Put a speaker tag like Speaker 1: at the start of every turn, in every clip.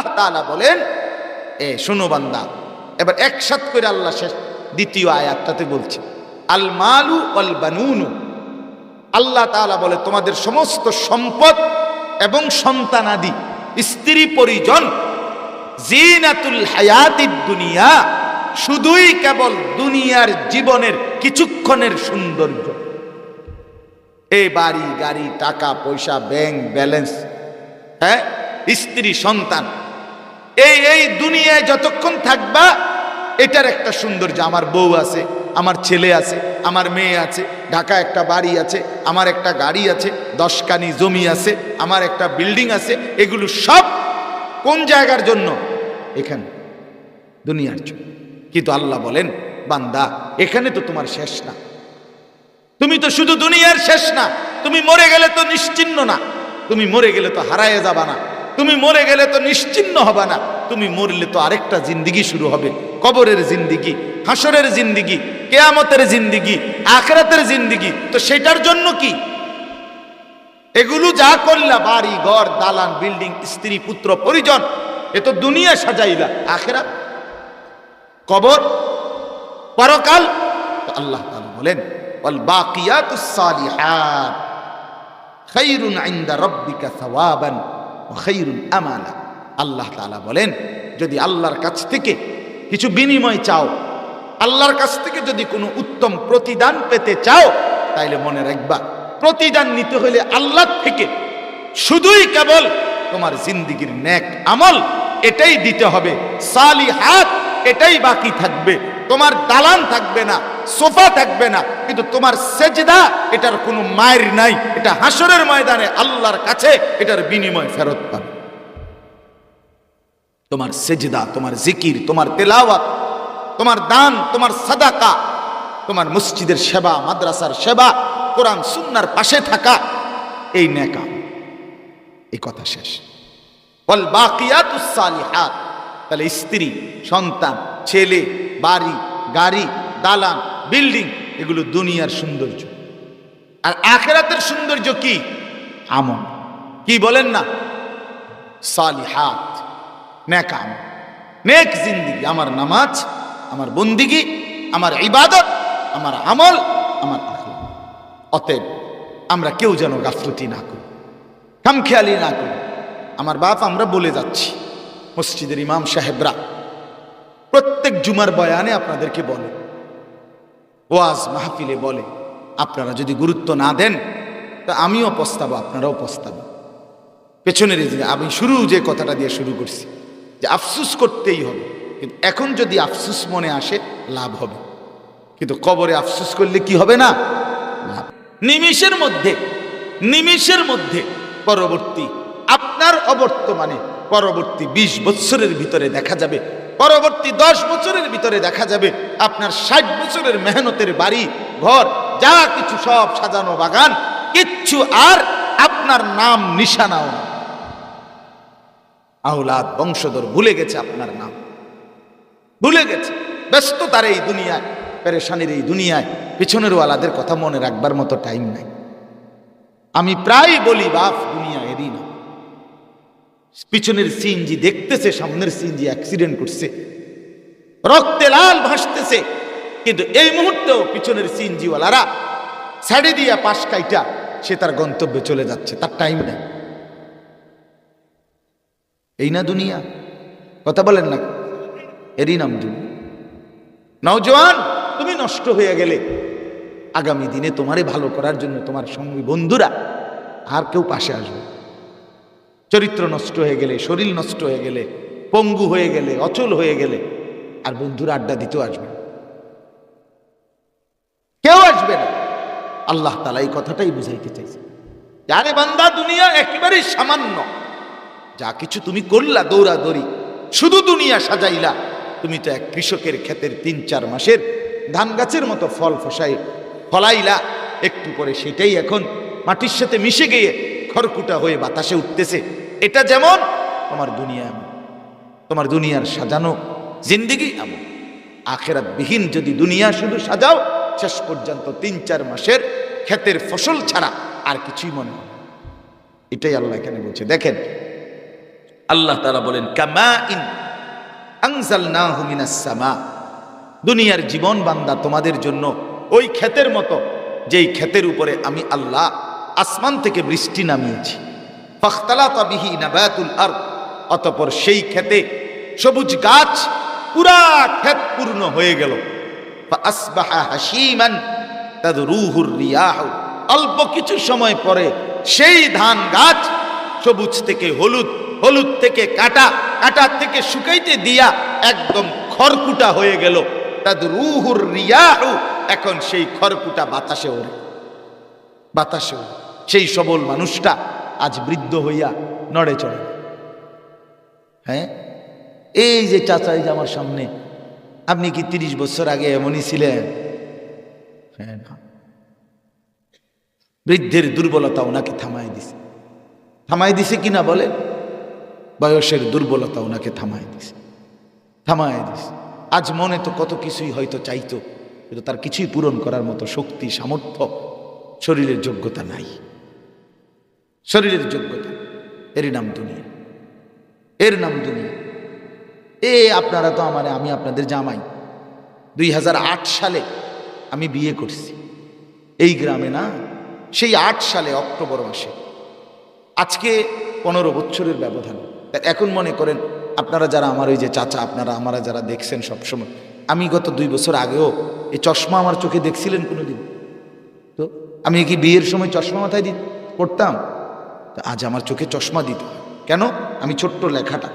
Speaker 1: আল্লাহ তাআলা বলেন, এ, শোনো বান্দা, এবার একসাথ করে আল্লাহ শেষ দ্বিতীয় আয়াতটাতে বলছে, আল মালু অল বানুনু। আল্লাহ তাআলা বলে, তোমাদের সমস্ত সম্পদ এবং সন্তানাদি, স্ত্রী, পরিজন, জিনাতুল হায়াতিদ দুনিয়া, শুধুই কেবল দুনিয়ার জীবনের কিছুক্ষণের সৌন্দর্য। এই বাড়ি, গাড়ি, টাকা, পয়সা, ব্যাংক, ব্যালেন্স হ্যাঁ স্ত্রী, সন্তান এই এই দুনিয়ায় যতক্ষণ থাকবা, এটার একটা সৌন্দর্য। আমার বউ আছে, আমার ছেলে আছে, আমার মেয়ে আছে ঢাকা একটা বাড়ি আছে, আমার একটা গাড়ি আছে দশকানি জমি আছে, আমার একটা বিল্ডিং আছে, এগুলো সব কোন জায়গার জন্য? এখানে, দুনিয়ার জন্য। কিন্তু আল্লাহ বলেন, বান্দা, এখানে তো তোমার শেষ না। তুমি তো শুধু দুনিয়ার শেষ না, তুমি মরে গেলে তো নিশ্চিন্ন না, তুমি মরে গেলে তো হারায় যাবা না। তুমি মরে গেলে তো নিশ্চিন্ন হবে না। তুমি মরলে তো আরেকটা জিন্দিগি শুরু হবে। কবরের জিন্দিগি, হাসরের জিন্দিগি, কেয়ামতের জিন্দিগি, আখরাতের জিন্দিগি। তো সেটার জন্য কি? এগুলো যা করলা, বাড়ি, ঘর, দালান, বিল্ডিং, স্ত্রী, পুত্র, পরিজন, এ তো দুনিয়া সাজাইলা। আখেরাত? কবর? পরকাল? আল্লাহ বলেন, ওয়াল বাকিয়াতুস সালিহাত খায়রুন ইনদা রাব্বিকা সাওয়াবান। খায়রুন আমালা। আল্লাহ তাআলা বলেন, যদি আল্লাহর কাছ থেকে কিছু বিনিময় চাও, আল্লাহর কাছ থেকে যদি কোনো উত্তম প্রতিদান পেতে চাও, তাইলে মনে রাখবা, প্রতিদান নিতে হলে আল্লাহ থেকে শুধুই কেবল তোমার জিন্দিগির ন্যাক আমল, এটাই দিতে হবে, সালিহাত এটাই বাকি থাকবে। তোমার দালান থাকবে না, সোফা থাকবে না, কিন্তু তোমার সেজদা, এটার কোনো মায়ের নাই, এটা হাসরের ময়দানে আল্লাহর কাছে এটার বিনিময় ফেরত পাবে। তোমার সেজদা, তোমার জিকির, তোমার তেলাওয়াত, তোমার দান, তোমার সাদাকা, তোমার মসজিদের সেবা, মাদ্রাসার সেবা, কোরআন সুন্নার পাশে থাকা, এই নেকা। এই কথা শেষ। বল সালিহাত। তাহলে স্ত্রী, সন্তান, ছেলে বাড়ি, গাড়ি, দালান, বিল্ডিং, এগুলো দুনিয়ার সৌন্দর্য। আর আখেরাতের সৌন্দর্য কি? আমল। কি বলেন না? সালিহাত, নেক আমল। নেক জিন্দিগি, আমার নামাজ, আমার বন্দিগি, আমার ইবাদত, আমার আমল, আমার আখলাক। অতএব আমরা কেউ যেন গাফলতি না করি, খামখেয়ালি না করি। আমার বাপ, আমরা বলে যাচ্ছি, মসজিদের ইমাম সাহেবরা প্রত্যেক জুমার বয়ানে আপনাদেরকে বলে, ওয়াজ মাহফিলে বলে, আপনারা যদি গুরুত্ব না দেন, তা আমিও পস্তাবো, আপনারাও পস্তাবো। পেছনের আমি শুরু যে কথাটা দিয়ে শুরু করছি, যে আফসুস করতেই হবে, কিন্তু এখন যদি আফসুস মনে আসে, লাভ হবে। কিন্তু কবরে আফসুস করলে কি হবে না? লাভ। নিমিষের মধ্যে নিমিষের মধ্যে পরবর্তী, আপনার অবর্তমানে পরবর্তী ২০ বছরের ভিতরে দেখা যাবে পরবর্তী দশ বছরের ভিতরে দেখা যাবে আপনার ষাট বছরের মেহনতের বাড়ি, ঘর, যা কিছু সব সাজানো বাগান, কিচ্ছু আর আপনার নাম নিশানাও না। আহলাদ বংশধর ভুলে গেছে আপনার নাম। ভুলে গেছে। ব্যস্ত তার এই দুনিয়ায়, পেরেশানির এই দুনিয়ায় পিছনের ওয়ালাদের কথা মনে রাখবার মতো টাইম নাই। আমি প্রায় বলি, বাপ, দুনিয়া পিছনের সিনজি দেখতেছে, সামনের সিনজি অ্যাক্সিডেন্ট করছে। রক্তে লাল ভাসতেছে। কিন্তু এই মুহূর্তেও পিছনের সিনজিওয়ালারা ছাড়ে দিয়া পাশ কাইটা, সে তার গন্তব্যে চলে যাচ্ছে, তার টাইম নেই। এই না দুনিয়া। কথা বলেন না। এরই নাম দুনিয়া। নওজোয়ান, তুমি নষ্ট হয়ে গেলে আগামী দিনে তোমারে ভালো করার জন্য তোমার সঙ্গী বন্ধুরা আর কেউ পাশে আসবে চরিত্র নষ্ট হয়ে গেলে, শরীর নষ্ট হয়ে গেলে, পঙ্গু হয়ে গেলে, অচল হয়ে গেলে, আর বন্ধুরা আড্ডা দিতেও আসবে কেউ আসবে না। আল্লাহ তালা এই কথাটাই বুঝাইতে চাইছে। যারে বান্দা, দুনিয়া একেবারেই সামান্য। যা কিছু তুমি করলা, দৌড়াদৌড়ি, শুধু দুনিয়া সাজাইলা, তুমি তো এক কৃষকের ক্ষেতের তিন চার মাসের ধান গাছের মতো ফল ফসাই, ফলাইলা। একটু পরে সেটাই এখন মাটির সাথে মিশে গিয়ে খড়কুটা হয়ে বাতাসে উঠতেছে। এটা যেমন তোমার দুনিয়া এমন। তোমার দুনিয়ার সাজানো জিন্দিগি এমন। আখেরাত বিহীন যদি দুনিয়া শুধু সাজাও, শেষ পর্যন্ত তিন, চার মাসের ক্ষেতের ফসল ছাড়া আর কিছুই মনে হয় এটাই আল্লাহ এখানে বলছে। দেখেন, আল্লাহ তারা বলেন, কামা ইন আনজালনাহু মিনাস সামা। দুনিয়ার জীবন বান্দা তোমাদের জন্য ওই ক্ষেতের মতো, যেই ক্ষেতের উপরে আমি আল্লাহ আসমান থেকে বৃষ্টি নামিয়েছি। আরদ, অতঃপর সেই খেতে সবুজ গাছ পুরা ক্ষেত পূর্ণ হয়ে গেল। রিয়াহ, অল্প কিছু সময় পরে সেই ধান গাছ সবুজ থেকে হলুদ হলুদ থেকে কাটা কাটা থেকে শুকাইতে দিয়া একদম খড়কুটা হয়ে গেল। তাদ রুহুর রিয়াহু, এখন সেই খড়কুটা বাতাসে ওড়ে, বাতাসে সেই সবল মানুষটা বৃদ্ধ হইয়া নড়ে চড়ে। হ্যাঁ? এই যে চাচা, এই যে আমার সামনে, আপনি কি তিরিশ বছর আগে এমনই ছিলেন? হ্যাঁ বৃদ্ধের দুর্বলতা ওনাকে থামাই দিছে। থামাই দিছে কিনা বলে? বয়সের দুর্বলতা ওনাকে থামাই দিছে। থামাই দিছে। আজ মনে তো কত কিছুই হয়তো চাইতো, কিন্তু তার কিছুই পূরণ করার মতো শক্তি, সামর্থ্য, শরীরের যোগ্যতা নাই। শরীরের যোগ্যতা। এর নাম দুনিয়া। এর নাম দুনিয়া। এ আপনারা তো আমার, আমি আপনাদের জামাই। দুই হাজার আট সালে আমি বিয়ে করছি। এই গ্রামে না, সেই আট সালে অক্টোবর মাসে। আজকে পনেরো বছরের ব্যবধান। এখন মনে করেন, আপনারা যারা আমার ওই যে চাচা, আপনারা আমারা যারা দেখছেন সবসময়, আমি গত দুই বছর আগেও এই চশমা আমার চোখে দেখছিলেন কোনোদিন? তো আমি কি বিয়ের সময় চশমা মাথায় দি, পড়তাম? তো আজ আমার চোখে চশমা দিতে কেন? আমি ছোট্ট লেখাটা।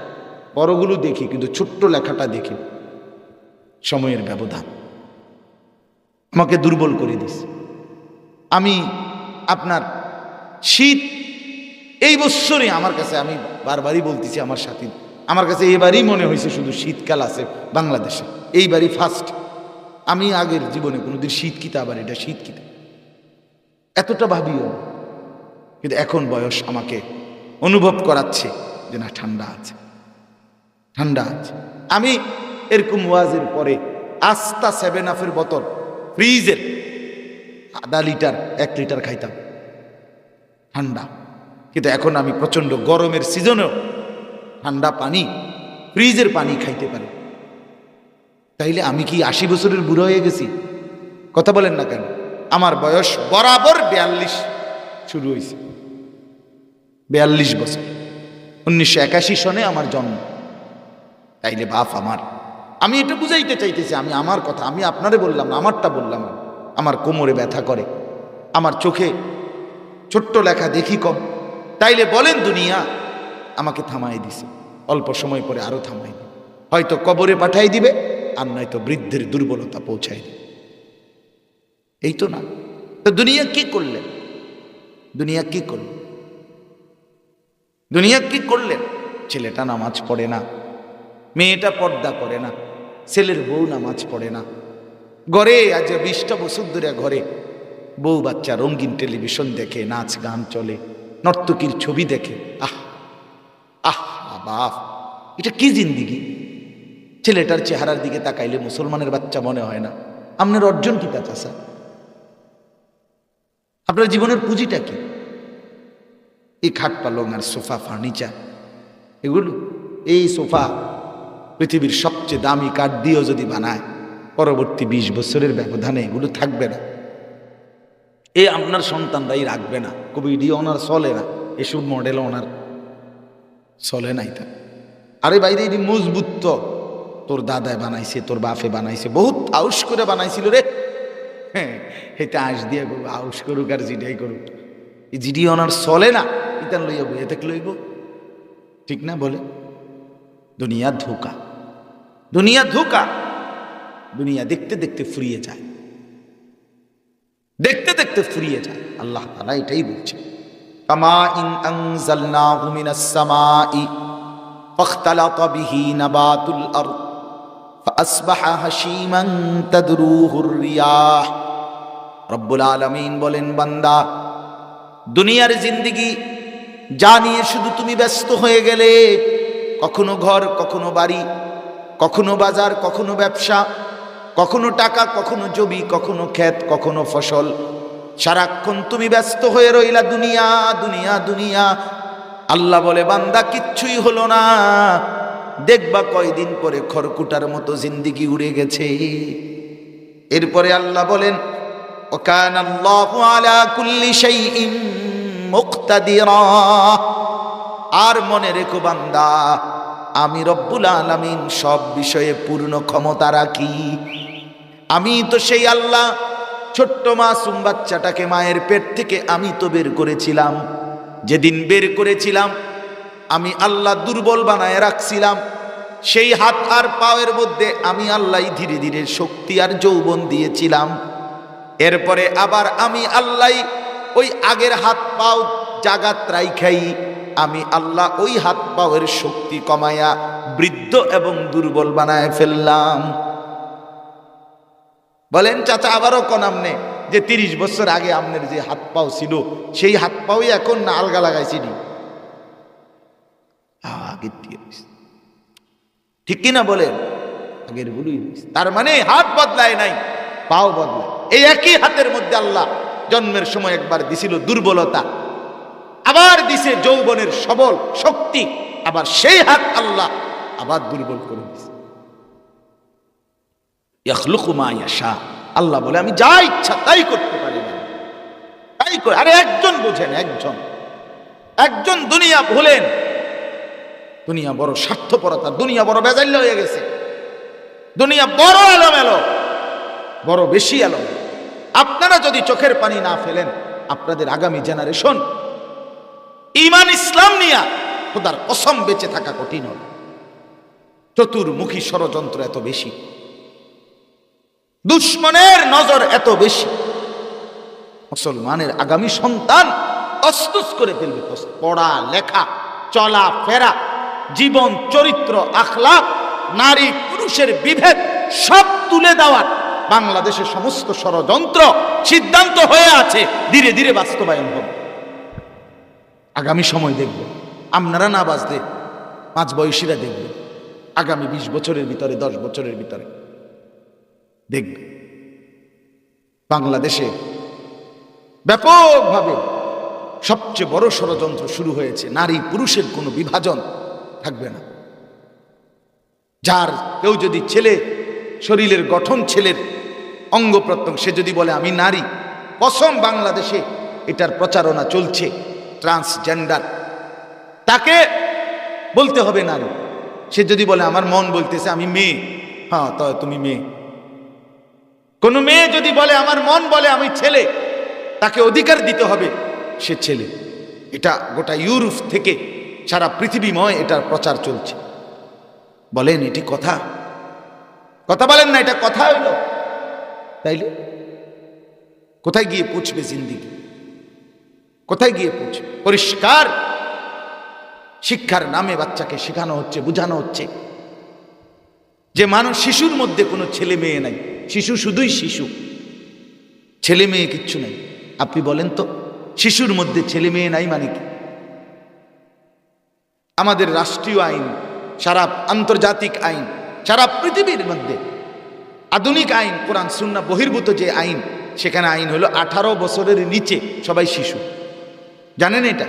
Speaker 1: বড়গুলো দেখি, কিন্তু ছোট্ট লেখাটা দেখি সময়ের ব্যবধান। আমাকে দুর্বল করে দিস। আমি আপনার শীত এই বৎসরে আমার কাছে, আমি বারবারই বলতেছি আমার সাথী। আমার কাছে এবারই মনে হয়েছে শুধু শীতকাল আছে বাংলাদেশে। এইবারই ফার্স্ট আমি আগের জীবনে কোনোদিন শীত কিতা আবার এটা শীত কিতা এতটা ভাবিও। কিন্তু এখন বয়স আমাকে অনুভব করাচ্ছে যে না, ঠান্ডা আছে। ঠান্ডা আছে। আমি এরকম ওয়াজের পরে আস্তা সেভেন আফের বোতল, ফ্রিজের আধা লিটার, এক লিটার খাইতাম। ঠান্ডা। কিন্তু এখন আমি প্রচণ্ড গরমের সিজনেও ঠান্ডা পানি, ফ্রিজের পানি খাইতে পারি। তাইলে আমি কি আশি বছরের বুড়ো হয়ে গেছি? কথা বলেন না কেন? আমার বয়স বরাবর বিয়াল্লিশ শুরু হয়েছে বিয়াল্লিশ বছর। উনিশশো একাশি সনে আমার জন্ম। তাইলে বাপ আমার। আমি এটা বুঝাইতে চাইতেছি, আমি আমার কথা, আমি আপনারে বললাম না, আমারটা বললাম আমার কোমরে ব্যথা করে। আমার চোখে ছোট্ট লেখা দেখি কম। তাইলে বলেন দুনিয়া আমাকে থামাই দিছে। অল্প সময় পরে আরও থামাই দিবে। হয়তো কবরে পাঠাই দিবে, আর নয়তো বৃদ্ধের দুর্বলতা পৌঁছাই দিবে। এই তো না। তো দুনিয়া কি করলেন দুনিয়া কি করলেন দুনিয়া কি করলেন? ছেলেটা নামাজ পড়ে না, মেয়েটা পর্দা করে না, ছেলের বউ নামাজ পড়ে না। ঘরে আজ বিশটা বছর ধরে ঘরে। বউ বাচ্চা রঙিন টেলিভিশন দেখে, নাচ গান চলে, নর্তকীর ছবি দেখে। আহ আহ বাপ এটা কি জিন্দিগি? ছেলেটার চেহারার দিকে তাকাইলে মুসলমানের বাচ্চা মনে হয় না। আপনার অর্জন কি তা চাষা আপনার জীবনের পুঁজিটা কি? এই খাট পালং আর সোফা ফার্নিচার। এগুলো, এই সোফা পৃথিবীর সবচেয়ে দামি কাঠ দিয়েও যদি বানায়, পরবর্তী বিশ বছরের ব্যবধানে এগুলো থাকবে না। এ আপনার সন্তানরাই রাখবে না। কবিডি ওনার চলে না, এসব মডেল ওনার চলে নাই তা। আরে বাইরে এটি মজবুত তো। তোর দাদায় বানাইছে, তোর বাপে বানাইছে, বহুত আউস করে বানাইছিল রে। হ্যাঁ এটা আঁশ দিয়ে আউস করুক আর জিডাই করুক। জিডি ওনার চলে না। ইতান লইয়া বইয়া দেখ লইব ঠিক না বলে দুনিয়া ধোকা দুনিয়া ধোকা দুনিয়া দেখতে দেখতে ফুরিয়ে যায় দেখতে দেখতে ফুরিয়ে যায় আল্লাহ তালা এটাই বলছে কামা ইন আনজালনাহু মিনাস সামাই فاختلط به نبات الأرض فأصبح هشيما تدروه الرياح রব্বুল আলমিন বলেন বান্দা দুনিয়ার জিন্দিগি যা নিয়ে শুধু তুমি ব্যস্ত হয়ে গেলে, কখনো ঘর, কখনো বাড়ি, কখনো বাজার, কখনো ব্যবসা, কখনো টাকা, কখনো জমি, কখনো ক্ষেত, কখনো ফসল। সারাক্ষণ তুমি ব্যস্ত হয়ে রইলা দুনিয়া দুনিয়া দুনিয়া। আল্লাহ বলে, বান্দা, কিচ্ছুই হলো না। দেখবা কয়দিন পরে খড়কুটার মতো জিন্দিগি উড়ে গেছে। এরপরে আল্লাহ বলেন, ওকান আল্লাহু আলা কুল্লি শাইইন। মুক্তাদিরা। আর মনে রেখো বান্দা, আমি রব্বুল আলামিন সব বিষয়ে পূর্ণ ক্ষমতা রাখি। আমি তো সেই আল্লাহ, ছোট্ট মাসুম বাচ্চাটাকে মায়ের পেট থেকে আমি তো বের করেছিলাম। যেদিন বের করেছিলাম, আমি আল্লাহ দুর্বল বানায় রাখছিলাম। সেই হাত আর পাওয়ের মধ্যে আমি আল্লাহ ধীরে ধীরে শক্তি আর যৌবন দিয়েছিলাম। এরপরে আবার আমি আল্লাহ ওই আগের হাত পাও জাগাত রাইখাই। আমি আল্লাহ ওই হাত পাওয়ের শক্তি কমায়া বৃদ্ধ এবং দুর্বল বানায় ফেললাম। বলেন, চাচা, আবারও কোন আমনে? যে তিরিশ বছর আগে আমনের যে হাত পাও ছিল, সেই হাত পাওই এখন না আলগা দিয়ে রইছে। ঠিক কিনা বলেন? আগের ভুলই তার মানে হাত বদলায় নাই, পাও বদলায়। এই একই হাতের মধ্যে আল্লাহ জন্মের সময় একবার দিছিল দুর্বলতা, আবার দিছে যৌবনের সবল শক্তি, আবার সেই হাত আল্লাহ আবার দুর্বল করে দিছে। আল্লাহ বলে, আমি যা ইচ্ছা তাই করতে পারি না। তাই করে আরে একজন বোঝেন, একজন। একজন দুনিয়া ভুলেন। দুনিয়া বড় স্বার্থপরতা, দুনিয়া বড় বেজাল্য হয়ে গেছে। দুনিয়া বড় এলোমেলো, বড় বেশি এলো আপনারা যদি চোখের পানি না ফেলেন, আপনাদের আগামী জেনারেশন ইমান ইসলাম নিয়া খোদার কসম বেঁচে থাকা কঠিন চতুর্মুখী ষড়যন্ত্র এত বেশি, দুশ্মনের নজর এত বেশি, মুসলমানের আগামী সন্তান অস্তুস করে ফেলবে পড়া, লেখা, চলা, ফেরা, জীবন, চরিত্র আখলাপ নারী, পুরুষের বিভেদ সব তুলে দেওয়ার বাংলাদেশের সমস্ত ষড়যন্ত্র সিদ্ধান্ত হয়ে আছে, ধীরে ধীরে বাস্তবায়ন হবে। আগামী সময় দেখবে। আপনারা না বাঁচলে পাঁচ বয়সীরা দেখবে। আগামী বিশ বছরের ভিতরে, দশ বছরের ভিতরে দেখবে। বাংলাদেশে ব্যাপকভাবে সবচেয়ে বড় ষড়যন্ত্র শুরু হয়েছে। নারী পুরুষের কোনো বিভাজন থাকবে না। যার কেউ যদি ছেলে, শরীরের গঠন ছেলের অঙ্গ প্রত্যঙ্গ। সে যদি বলে, আমি নারী, কসম বাংলাদেশে এটার প্রচারণা চলছে, ট্রান্সজেন্ডার। তাকে বলতে হবে নারী সে যদি বলে, আমার মন বলতেছে, আমি মেয়ে। হ্যাঁ তবে তুমি মেয়ে। কোনো মেয়ে যদি বলে, আমার মন বলে, আমি ছেলে, তাকে অধিকার দিতে হবে, সে ছেলে। এটা গোটা ইউরোপ থেকে সারা পৃথিবীময় এটার প্রচার চলছে। বলেন, এটি কথা? কথা বলেন না, এটা কথা হইল। তাইলে? কোথায় গিয়ে পৌঁছবে জিন্দিগি? কোথায় গিয়ে পৌঁছবে? পরিষ্কার? শিক্ষার নামে বাচ্চাকে শেখানো হচ্ছে, বোঝানো হচ্ছে। যে মানুষ শিশুর মধ্যে কোনো ছেলে মেয়ে নাই, শিশু শুধুই শিশু। ছেলে মেয়ে কিচ্ছু নাই। আপনি বলেন তো, শিশুর মধ্যে ছেলে মেয়ে নাই মানে কি? আমাদের রাষ্ট্রীয় আইন, সারা আন্তর্জাতিক আইন, সারা পৃথিবীর মধ্যে আধুনিক আইন, কোরআন সুন্না বহির্ভূত যে আইন, সেখানে আইন হলো আঠারো বছরের নিচে সবাই শিশু। জানেন এটা?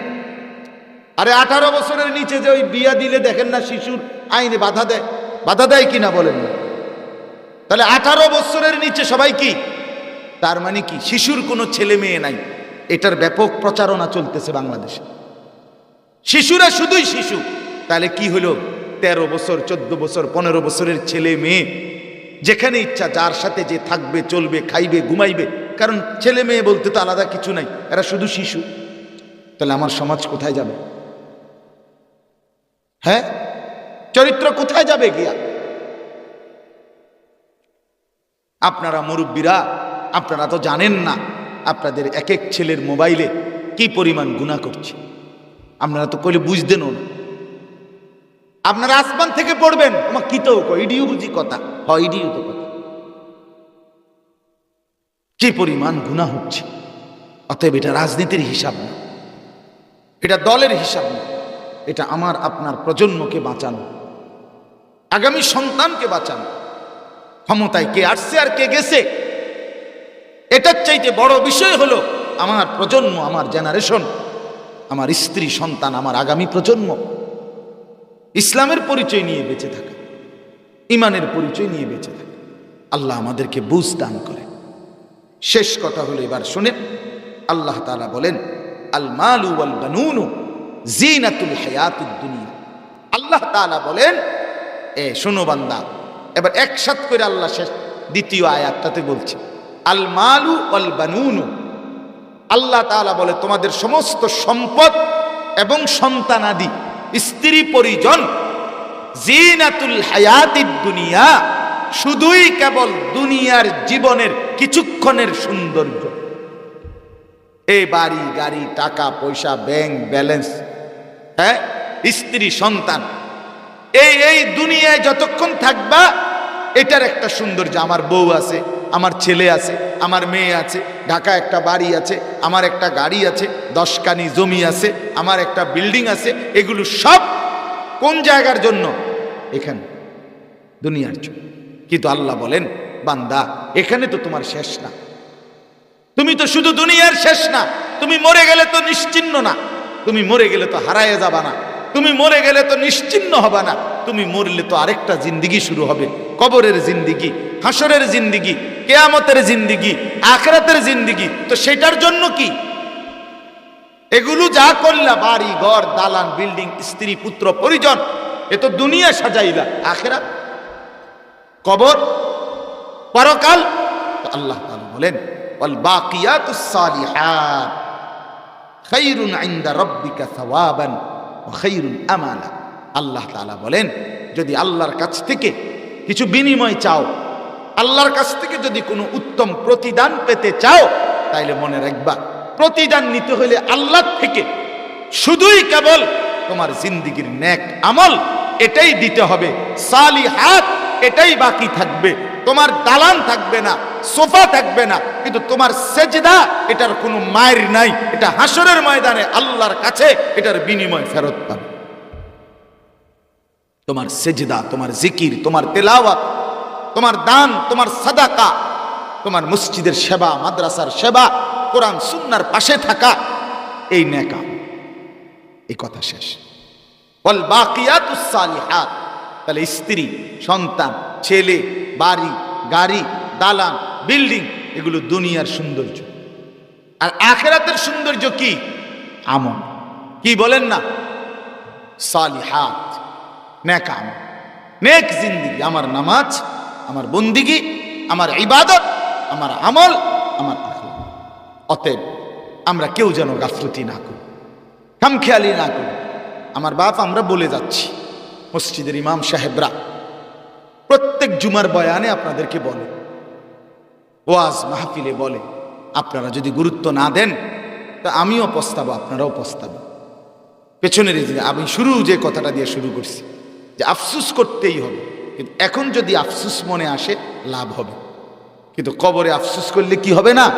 Speaker 1: আরে আঠারো বছরের নিচে যে ওই বিয়া দিলে দেখেন না শিশুর আইনে বাধা দেয়। বাধা দেয় কিনা বলেন না? তাহলে আঠারো বছরের নিচে সবাই কি? তার মানে কি? শিশুর কোনো ছেলে মেয়ে নাই। এটার ব্যাপক প্রচারণা চলতেছে বাংলাদেশে। শিশুরা শুধুই শিশু। তাহলে কি হলো? তেরো বছর, চোদ্দ বছর, পনেরো বছরের ছেলে মেয়ে যেখানে ইচ্ছা, যার সাথে যে থাকবে, চলবে, খাইবে, ঘুমাইবে। কারণ ছেলে মেয়ে বলতে তো আলাদা কিছু নাই, এরা শুধু শিশু। তাহলে আমার সমাজ কোথায় যাবে? হ্যাঁ? চরিত্র কোথায় যাবে গিয়া? আপনারা মুরব্বীরা, আপনারা তো জানেন না আপনাদের এক এক ছেলের মোবাইলে কি পরিমাণ গুণা করছে। আপনারা তো কইলে বুঝতেনও না। আপনারা আসমান থেকে পড়বেন। আমার কি তো ইডিও বুঝি কথা। হয় ইডিও তো কথা। কি পরিমাণ গুণা হচ্ছে। অতএব এটা রাজনীতির হিসাব না। এটা দলের হিসাব না। এটা আমার, আপনার প্রজন্মকে বাঁচানো। আগামী সন্তানকে বাঁচানো। ক্ষমতায় কে আসছে আর কে গেছে, এটার চাইতে বড় বিষয় হলো, আমার প্রজন্ম, আমার জেনারেশন আমার স্ত্রী, সন্তান, আমার আগামী প্রজন্ম। ইসলামের পরিচয় নিয়ে বেঁচে থাকা, ইমানের পরিচয় নিয়ে বেঁচে থাকা। আল্লাহ আমাদেরকে বুঝ দান করে শেষ কথা হলো এবার শুনেন, আল্লাহ তাআলা বলেন আল মালু ওয়াল বানুনু জিনাতুল হায়াতুদ দুনিয়া। আল্লাহ তাআলা বলেন, এ শোনো বান্দা, এবার একসাথ করে আল্লাহ শেষ দ্বিতীয় আয়াতটাতে বলছে আল মালু ওয়াল বানুনু আল্লাহ তাআলা বলে, তোমাদের সমস্ত সম্পদ এবং সন্তানাদি স্ত্রী পরিজন, জিনাতুল হায়াতিদ দুনিয়া শুধুই কেবল দুনিয়ার জীবনের কিছুক্ষণের সৌন্দর্য। এই বাড়ি, গাড়ি, টাকা, পয়সা, ব্যাংক ব্যালেন্স হ্যাঁ স্ত্রী, সন্তান, এই এই দুনিয়ায় যতক্ষণ থাকবা, এটার একটা সৌন্দর্য। আমার বউ আছে আমার ছেলে আছে, আমার মেয়ে আছে, ঢাকা একটা বাড়ি আছে, আমার একটা গাড়ি আছে দশকানি জমি আছে, আমার একটা বিল্ডিং আছে, এগুলো সব কোন জায়গার জন্য? এখানে, দুনিয়ার জন্য। কিন্তু আল্লাহ বলেন, বান্দা, এখানে তো তোমার শেষ না। তুমি তো শুধু দুনিয়ার শেষ না, তুমি মরে গেলে তো নিশ্চিন্ন না, তুমি মরে গেলে তো হারায় যাবা না, তুমি মরে গেলে তো নিশ্চিন্ন হবে না, তুমি মরলে তো আরেকটা জিন্দিগি শুরু হবে, কবরের জিন্দিগি, হাসরের জিন্দিগি কেয়ামতের জিন্দিগি, আখরাতের জিন্দিগি, তো সেটার জন্য কি? এগুলো যা করলা, বাড়ি, ঘর, দালান, বিল্ডিং, স্ত্রী, পুত্র, পরিজন, এ তো দুনিয়া সাজাইলা, আখেরাত? কবর? পরকাল? আল্লাহ বলেন আল্লাহ বলেন, যদি আল্লাহর কাছ থেকে কিছু বিনিময় চাও আল্লাহর কাছ থেকে যদি কোনো উত্তম প্রতিদান পেতে চাও, তাইলে মনে রাখবা, প্রতিদান নিতে হলে আল্লাহ থেকে শুধুই কেবল তোমার জিন্দিগির ন্যাক আমল, এটাই দিতে হবে। সালি হাত এটাই বাকি থাকবে। তোমার দালান থাকবে না, সোফা থাকবে না, কিন্তু তোমার সেজদা, এটার কোনো মায়ের নাই। এটা হাসরের ময়দানে আল্লাহর কাছে এটার বিনিময় ফেরত পাবে। তোমার সেজদা, তোমার জিকির, তোমার তেলাওয়াত তোমার দান, তোমার সাদাকা, তোমার মসজিদের সেবা, মাদ্রাসার সেবা, কোরআন, সুন্নার পাশে থাকা, এই নেকা। এই কথা শেষ। বল বাকিয়াতুস সালিহাত। তাহলে স্ত্রী, সন্তান, ছেলে, বাড়ি, গাড়ি, দালান, বিল্ডিং, এগুলো দুনিয়ার সৌন্দর্য। আর আখেরাতের সৌন্দর্য কি? আমল। কি বলেন না? সালিহাত। নেক আমল। নেক জিন্দিগি। আমার নামাজ আমার বন্দিগি, আমার ইবাদত, আমার আমল, আমার অতএব আমরা কেউ যেন গাফলতি না করি, খামখেয়ালি না করি। আমার বাপ, আমরা বলে যাচ্ছি, মসজিদের ইমাম সাহেবরা, প্রত্যেক জুমার বয়ানে আপনাদেরকে বলে, ওয়াজ মাহফিলে বলে, আপনারা যদি গুরুত্ব না দেন, তা আমিও পস্তাবো, আপনারাও পস্তাবো। পেছনের আমি শুরু যে কথাটা দিয়ে শুরু করছি, যে আফসুস করতেই হবে। কিন্তু এখন যদি আফসুস মনে আসে, লাভ হবে। কিন্তু কবরে আফসুস করলে কি হবে না?